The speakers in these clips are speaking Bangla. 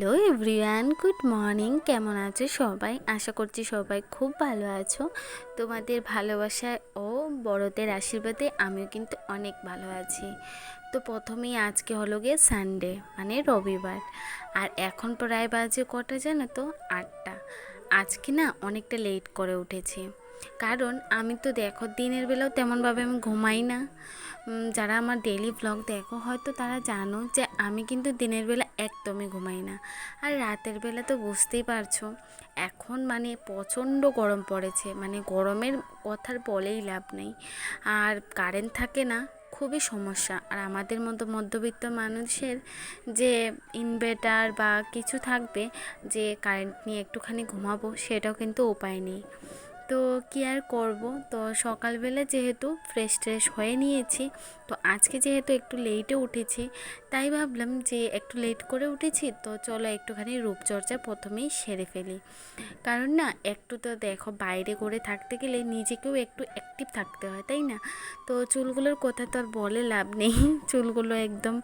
Hello everyone, good morning. কেমন আছো সবাই? আশা করছি সবাই খুব ভালো আছো। তোমাদের ভালোবাসা ও বড়দের আশীর্বাদে আমিও কিন্তু অনেক ভালো আছি। তো প্রথমেই আজকে হলো গিয়ে সানডে মানে রবিবার। আর এখন প্রায় বাজে কটা জানো তো? আটটা। আজকে না অনেকটা লেট করে উঠেছি। কারণ আমি তো দেখো দিনের বেলাও তেমনভাবে আমি ঘুমাই না। যারা আমার ডেলি ব্লগ দেখো, হয়তো তারা জানো যে আমি কিন্তু দিনের বেলা একদমই ঘুমাই না। আর রাতের বেলা তো বুঝতেই পারছ, এখন মানে প্রচণ্ড গরম পড়েছে মানে গরমের কথার বলেই লাভ নেই। আর কারেন্ট থাকে না, খুবই সমস্যা। আর আমাদের মতো মধ্যবিত্ত মানুষের যে ইনভার্টার বা কিছু থাকবে, যে কারেন্ট নিয়ে একটুখানি ঘুমাবো, সেটাও কিন্তু উপায় নেই। তো কী আর করব? তো সকালবেলা যেহেতু ফ্রেশ ট্রেশ হয়ে নিয়েছি, তো আজকে যেহেতু একটু লেটে উঠেছি, তাই ভাবলাম যে একটু লেট করে উঠেছি, তো চলো একটুখানি রূপচর্চা প্রথমেই সেরে ফেলি। কারণ না, একটু তো দেখো বাইরে করে থাকতে গেলে নিজেকেও একটু অ্যাক্টিভ থাকতে হয়, তাই না? তো চুলগুলোর কথা তো আর বলে লাভ নেই, চুলগুলো একদম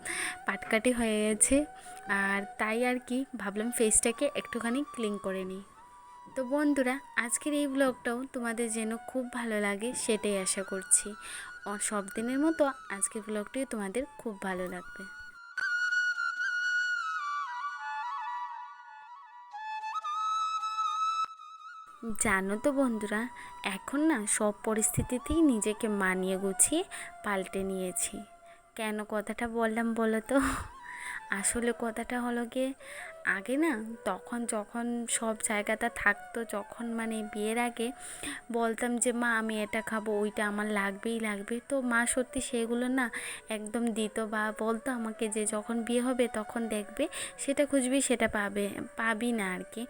পাটকাটি হয়ে গেছে। আর তাই আর কি, ভাবলাম ফেসটাকে একটুখানি ক্লিন করে নিই। তো বন্ধুরা, আজকের এই ব্লগটাও তোমাদের যেন খুব ভালো লাগে সেটাই আশা করছি। সব দিনের মতো আজকের ব্লগটিও তোমাদের খুব ভালো লাগবে। জানো তো বন্ধুরা, এখন না সব পরিস্থিতিতেই নিজেকে মানিয়ে গুছিয়ে পাল্টে নিয়েছি। কেন কথাটা বললাম বলো তো? আসলে কথাটা হলো গিয়ে, আগে না তখন যখন সব জায়গাটা থাকতো, যখন মানে বিয়ের আগে বলতাম যে, মা, আমি এটা খাব, ওইটা আমার লাগবেই লাগবে তো মা সত্যি সেগুলো না একদম দিত বা বলতো আমাকে যে, যখন বিয়ে হবে তখন দেখবে, সেটা খুঁজবি, সেটা পাবে, পাবি না আর কি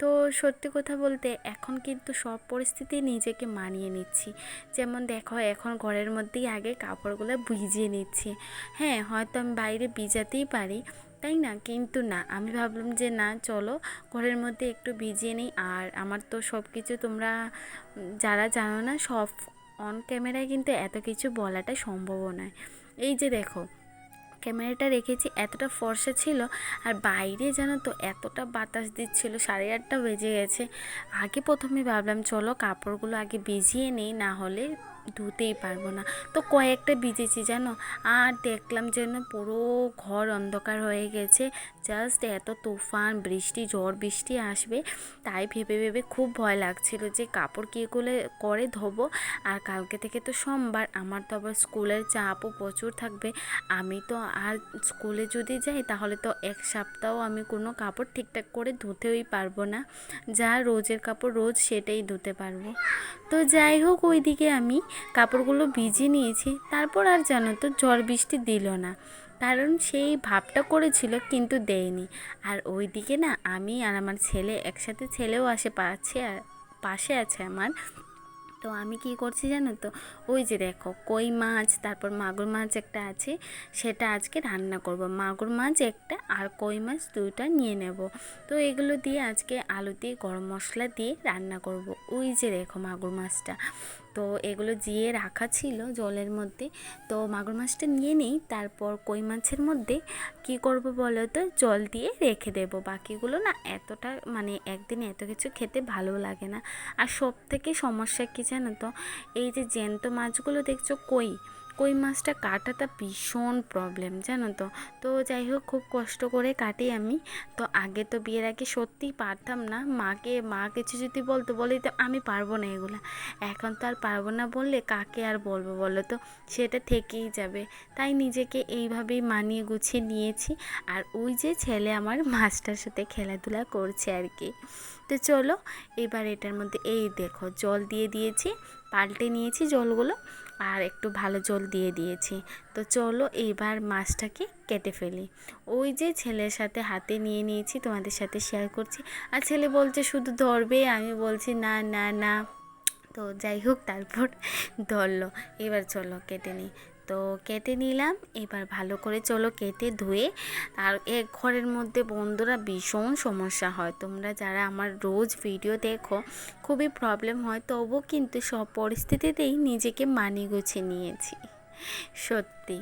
তো সত্যি কথা বলতে এখন কিন্তু সব পরিস্থিতি নিজেকে মানিয়ে নিচ্ছি। যেমন দেখো, এখন ঘরের মধ্যেই আগে কাপড়গুলো ভিজিয়ে নিচ্ছি। হ্যাঁ হয়তো আমি বাইরে ভিজাতেই পারি, তাই না? কিন্তু না, আমি ভাবলাম যে না, চলো ঘরের মধ্যে একটু ভিজিয়ে নিই। আর আমার তো সব কিছু তোমরা যারা জানো না, সব অন ক্যামেরায় কিন্তু এত কিছু বলাটা সম্ভবও নয়। এই যে দেখো ক্যামেরাটা রেখেছি, এতটা ফর্সা ছিল আর বাইরে যেন তো এতটা বাতাস দিচ্ছিল, সাড়ে আটটা বেজে গেছে। আগে প্রথমে ভাবলাম, চলো কাপড়গুলো আগে ভিজিয়ে নেই, না হলে ধুতেই পারব না। তো কয়েকটা ভিজেছি জানো? আর দেখলাম যেন পুরো ঘর অন্ধকার হয়ে গেছে। জাস্ট এত তুফান, বৃষ্টি, ঝড় বৃষ্টি আসবে। তাই ভেবে ভেবে খুব ভয় লাগছিল যে কাপড় কী করে করে ধোবো? আর কালকে থেকে তো সোমবার, আমার তো আবার স্কুলের চাপও প্রচুর থাকবে। আমি তো আর স্কুলে যদি যাই, তাহলে তো এক সপ্তাহ আমি কোনো কাপড় ঠিকঠাক করে ধুতেই পারব না। যা রোজের কাপড় রোজ সেটাই ধুতে পারব। তো যাই হোক, ওইদিকে আমি কাপড়গুলো ভিজিয়ে নিয়েছি। তারপর আর জানো তো ঝড় বৃষ্টি দিল না। কারণ সেই ভাবটা করেছিল, কিন্তু দেয়নি। আর ওইদিকে না আমি আর আমার ছেলে একসাথে ছেলেও আসে পাচ্ছে পাশে আছে আমার। তো আমি কি করছি জানো তো? ওই যে দেখো, কই মাছ, তারপর মাগুর মাছ একটা আছে, সেটা আজকে রান্না করব। মাগুর মাছ একটা আর কই মাছ দুইটা নিয়ে নেব। তো এগুলো দিয়ে আজকে আলু দিয়ে গরম মশলা দিয়ে রান্না করব। ওই যে দেখো মাগুর মাছটা। তো এগুলো জিয়ে রাখা ছিল জলের মধ্যে। তো মাগুর মাছটা নিয়ে নেই, তারপর কই মাছের মধ্যে কি করব বলো তো? জল দিয়ে রেখে দেব। বাকিগুলো না এতটা মানে একদিনে এত কিছু খেতে ভালো লাগে না। আর সব থেকে সমস্যা কী জানো তো? এই যে জ্যান্ত মাছগুলো দেখছ কই? কই মাছটা কাটাটা ভীষণ প্রবলেম জানো তো? তো যাই হোক, খুব কষ্ট করে কাটি আমি। তো আগে তো বিয়ের আগে সত্যিই পারতাম না। মাকে, মা কিছু যদি বলতো বলি তো আমি পারব না এগুলো। এখন তো আর পারব না বললে কাকে আর বলব বলো তো? সেটা থেকেই যাবে। তাই নিজেকে এইভাবেই মানিয়ে গুছিয়ে নিয়েছি। আর ওই যে ছেলে আমার মাছটার সাথে খেলাধুলা করছে আর কি। তো চলো, এবার এটার মধ্যে এই দেখো, জল দিয়ে দিয়েছি, পাল্টে নিয়েছি জলগুলো। আর একটু ভালো জল দিয়ে দিয়েছি। তো চলো এইবার মাছটাকে কেটে ফেলি। ওই যে ছেলের সাথে হাতে নিয়ে নিয়েছি, তোমাদের সাথে শেয়ার করছি। আর ছেলে বলছে, শুধু ধরবে? আমি বলছি, না না না। তো যাই হোক, তারপর ধরলো। এবার চলো কেটে নিই। তো কেটে নিলাম। এবার ভালো করে চলো কেটে ধুয়ে। আর এ ঘরের মধ্যে বন্ধুরা ভীষণ সমস্যা হয়। তোমরা যারা আমার রোজ ভিডিও দেখো, খুবই প্রবলেম হয়। তবু কিন্তু সব পরিস্থিতিতেই নিজেকে মানিয়ে গুছিয়ে নিয়েছি। সত্যি।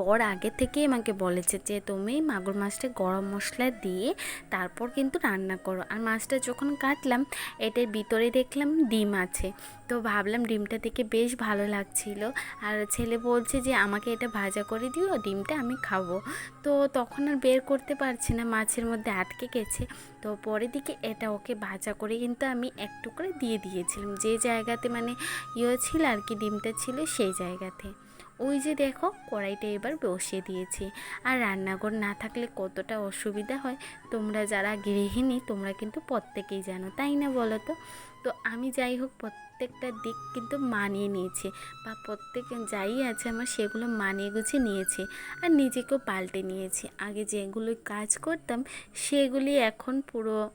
বর আগে থেকেই আমাকে বলেছে যে, তুমি মাগুর মাছটা গরম মশলা দিয়ে তারপর কিন্তু রান্না করো। আর মাছটা যখন কাটলাম, এটার ভিতরে দেখলাম ডিম আছে। তো ভাবলাম ডিমটা দেখে বেশ ভালো লাগছিল। আর ছেলে বলছে যে, আমাকে এটা ভাজা করে দিও, ডিমটা আমি খাব। তো তখন আর বের করতে পারছি না, মাছের মধ্যে আটকে গেছে। তো পরের দিকে এটা ওকে ভাজা করে কিন্তু আমি একটু করে দিয়ে দিয়েছিলাম। যে জায়গাতে মানে ইয়ে ছিল আর কি, ডিমটা ছিল সেই জায়গাতে। ওই যে দেখো, কড়াইটা এবার বসিয়ে দিয়েছি। আর রান্নাঘর না থাকলে কতটা অসুবিধা হয়? তোমরা যারা গৃহিণী, তোমরা কিন্তু প্রত্যেকেই জানো, তাই না বলো তো? তো আমি যাই হোক, প্রত্যেকটা দিক কিন্তু মানিয়ে নিয়েছি বা প্রত্যেক যাই আছে আমার, সেগুলো মানিয়ে গুছিয়ে নিয়েছি আর নিজেকেও পাল্টে নিয়েছি। আগে যেগুলো কাজ করতাম, সেগুলি এখন পুরো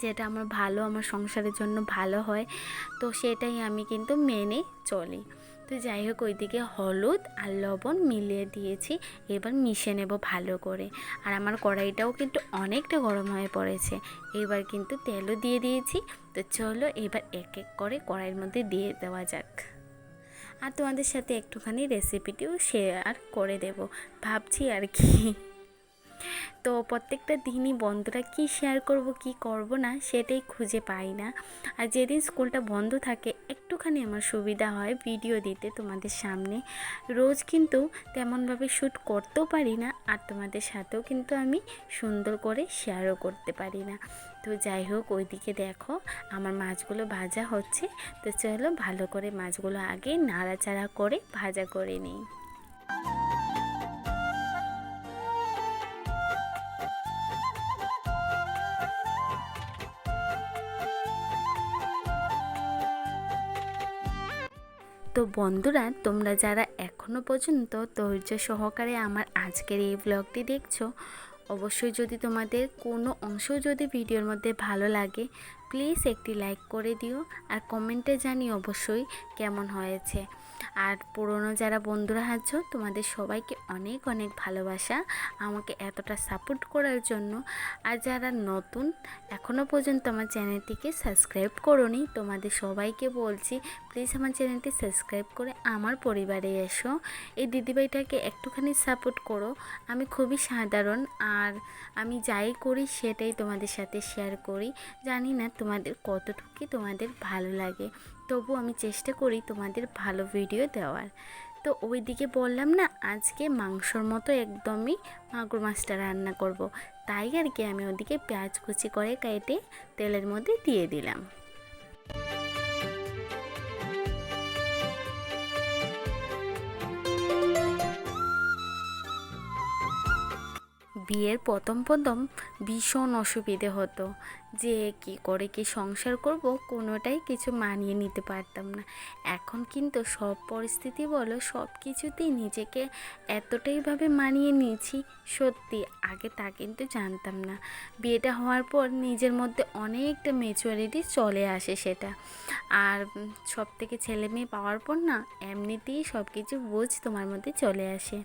যেটা আমার ভালো, আমার সংসারের জন্য ভালো হয়, তো সেটাই আমি কিন্তু মেনে চলি। তো যাই হোক, ওইদিকে হলুদ আর লবণ মিলিয়ে দিয়েছি। এবার মিশে নেব ভালো করে। আর আমার কড়াইটাও কিন্তু অনেকটা গরম হয়ে পড়েছে। এবার কিন্তু তেলও দিয়ে দিয়েছি। তো চলো এবার এক এক করে কড়াইয়ের মধ্যে দিয়ে দেওয়া যাক। আর তোমাদের সাথে একটুখানি রেসিপিটিও শেয়ার করে দেব। ভাবছি আর কি। তো প্রত্যেকটা দিনই বন্ধুরা কি শেয়ার করব, কি করব না সেটাই খুঁজে পাই না। আর যেদিন স্কুলটা বন্ধ থাকে, একটুখানি আমার সুবিধা হয় ভিডিও দিতে তোমাদের সামনে। রোজ কিন্তু তেমনভাবে শ্যুট করতেও পারি না, আর তোমাদের সাথেও কিন্তু আমি সুন্দর করে শেয়ারও করতে পারি না। তো যাই হোক, ওইদিকে দেখো, আমার মাছগুলো ভাজা হচ্ছে। তো চলো ভালো করে মাছগুলো আগে নাড়াচাড়া করে ভাজা করে নিই। তো বন্ধুরা, তোমরা যারা এখনও পর্যন্ত ধৈর্য সহকারে আমার আজকের এই ব্লগটি দেখছ, অবশ্যই যদি তোমাদের কোনো অংশ যদি ভিডিওর মধ্যে ভালো লাগে প্লিজ একটি লাইক করে দিও আর কমেন্টে জানি অবশ্যই কেমন হয়েছে। আর পুরনো যারা বন্ধুরা আছো, তোমাদের সবাইকে অনেক অনেক ভালোবাসা, আমাকে এতটা সাপোর্ট করার জন্য। আর যারা নতুন এখনও পর্যন্ত আমার চ্যানেলটিকে সাবস্ক্রাইব করোনি, তোমাদের সবাইকে বলছি প্লিজ আমার চ্যানেলটি সাবস্ক্রাইব করে আমার পরিবারে এসো। এই দিদিভাইটাকে একটুখানি সাপোর্ট করো। আমি খুবই সাধারণ, আর আমি যাই করি সেটাই তোমাদের সাথে শেয়ার করি। জানি না তোমাদের কতটুকু তোমাদের ভালো লাগে। তবু আমি চেষ্টা করি তোমাদের ভালো ভিডিও দেওয়ার তো ওই দিকে বললাম না, আজকে মাংসর মতো একদমই মাগুর মাছটা রান্না করব। তাই আর কি আমি ওদিকে পেঁয়াজ কুচি করে কেটে তেলের মধ্যে দিয়ে দিলাম বিয়ের প্রথম প্রথম ভীষণ অসুবিধে হতো যে কি করে কি সংসার করব কোনোটাই কিছু মানিয়ে নিতে পারতাম না। এখন কিন্তু সব পরিস্থিতি বলো, সব কিছুতেই নিজেকে এতটাইভাবে মানিয়ে নিয়েছি, সত্যি আগে তা কিন্তু জানতাম না। বিয়েটা হওয়ার পর নিজের মধ্যে অনেকটা মেচুরিটি চলে আসে সেটা। আর সব থেকে ছেলে মেয়ে পাওয়ার পর না, এমনিতেই সব কিছু বোঝ তোমার মধ্যে চলে আসে।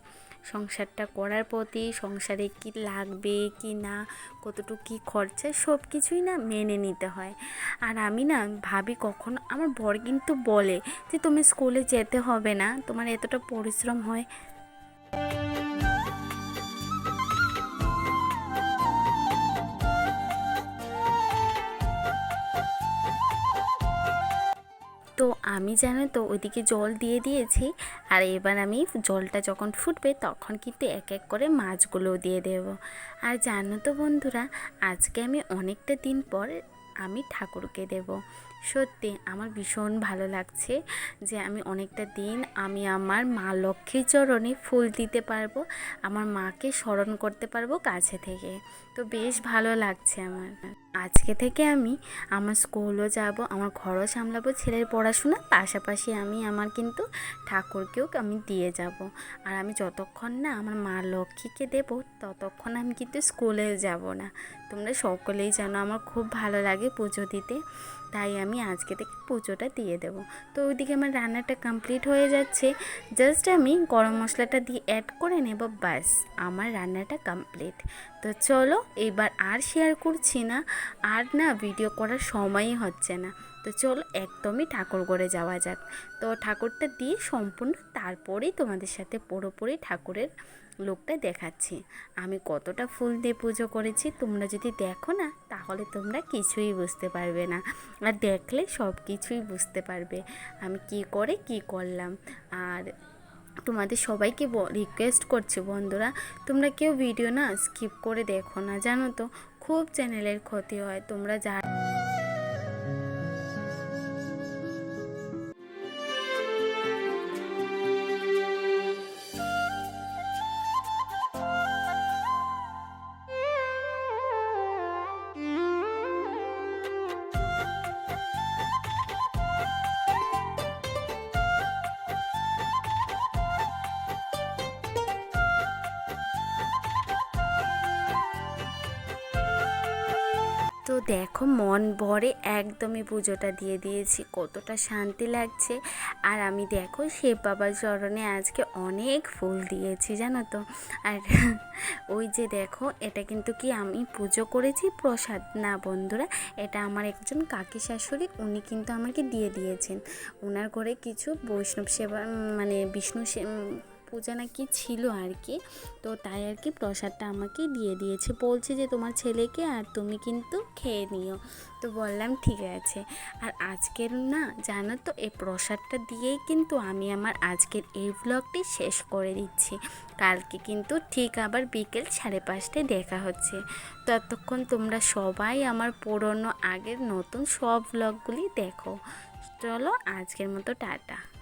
সংসারটা করার প্রতি, সংসারে কি লাগবে, কি না, কতটুকু কী খরচা, সব কিছুই না মেনে নিতে হয়। আর আমি না ভাবি কখন, আমার বর কিন্তু বলে যে, তুমি স্কুলে যেতে হবে না, তোমার এতটা পরিশ্রম হয়। তো আমি জানো তো ওইদিকে জল দিয়ে দিয়েছি আর এবার আমি জলটা যখন ফুটবে তখন কিন্তু এক এক করে মাছগুলো দিয়ে দেব। আর জানো তো বন্ধুরা, আজকে আমি অনেকটা দিন পর আমি ঠাকুরকে দেব। সত্যি আমার ভীষণ ভালো লাগছে যে আমি অনেকটা দিন আমি আমার মা লক্ষ্মীর চরণে ফুল দিতে পারব, আমার মাকে স্মরণ করতে পারব কাছে থেকে। তো বেশ ভালো লাগছে আমার। আজকে থেকে আমি আমার স্কুলও যাব, আমার ঘরও সামলাবো, ছেলের পড়াশোনা, পাশাপাশি আমি আমার কিন্তু ঠাকুরকেও আমি দিয়ে যাব। আর আমি যতক্ষণ না আমার মা লক্ষ্মীকে দেব, ততক্ষণ আমি কিন্তু স্কুলে যাব না। তোমরা সকলেই জানো আমার খুব ভালো লাগে পুজো দিতে। তাই আমি আজকে থেকে পুজোটা দিয়ে দেব। তো ওইদিকে আমার রান্নাটা কমপ্লিট হয়ে যাচ্ছে। জাস্ট আমি গরম মশলাটা দিয়ে অ্যাড করে নেব, ব্যাস, আমার রান্নাটা কমপ্লিট তো চলো, এবার আর শেয়ার করছি না, আর না ভিডিও করার সময়ই হচ্ছে না। তো চলো, একদমই ঠাকুর ঘরে যাওয়া যাক। তো ঠাকুরটা দিয়ে সম্পূর্ণ তারপরেই তোমাদের সাথে পুরোপুরি ঠাকুরের লোকটা দেখাচ্ছি। আমি কতটা ফুল দিয়ে পুজো করেছি, তোমরা যদি দেখো না, তাহলে তোমরা কিছুই বুঝতে পারবে না। আর দেখলে সব কিছুই বুঝতে পারবে। আমি কি করে কি করলাম। আর তোমাদের সবাইকে রিকোয়েস্ট করছি বন্ধুরা, তোমরা কেউ ভিডিও না স্কিপ করে দেখো না, জানো তো? খুব চ্যানেলের ক্ষতি হয়। তোমরা যা দেখো মন ভরে একদমই পুজোটা দিয়ে দিয়েছি, কতটা শান্তি লাগছে। আর আমি দেখো শিব বাবার চরণে আজকে অনেক ফুল দিয়েছি, জানো তো। আর ওই যে দেখো, এটা কিন্তু কি আমি পুজো করেছি প্রসাদ। না বন্ধুরা, এটা আমার একজন কাকি শাশুড়ি, উনি কিন্তু আমাকে দিয়ে দিয়েছেন। ওনার ঘরে কিছু বৈষ্ণব সেবা মানে বিষ্ণু পূজা নাকি ছিল আর কি। তো তাই আর কি প্রসাদটা আমাকে দিয়ে দিয়েছে। বলছে যে তোমার ছেলেকে আর তুমি কিন্তু খেয়ে নিও। তো বললাম, ঠিক আছে। আর আজকের না, জানো তো, এই প্রসাদটা দিয়েই কিন্তু আমি আমার আজকের এই ব্লগটি শেষ করে দিচ্ছি। কালকে কিন্তু ঠিক আবার বিকেল সাড়ে পাঁচটায় দেখা হচ্ছে। ততক্ষণ তোমরা সবাই আমার পুরনো আগের নতুন সব ব্লগগুলি দেখো। চলো, আজকের মতো টাটা।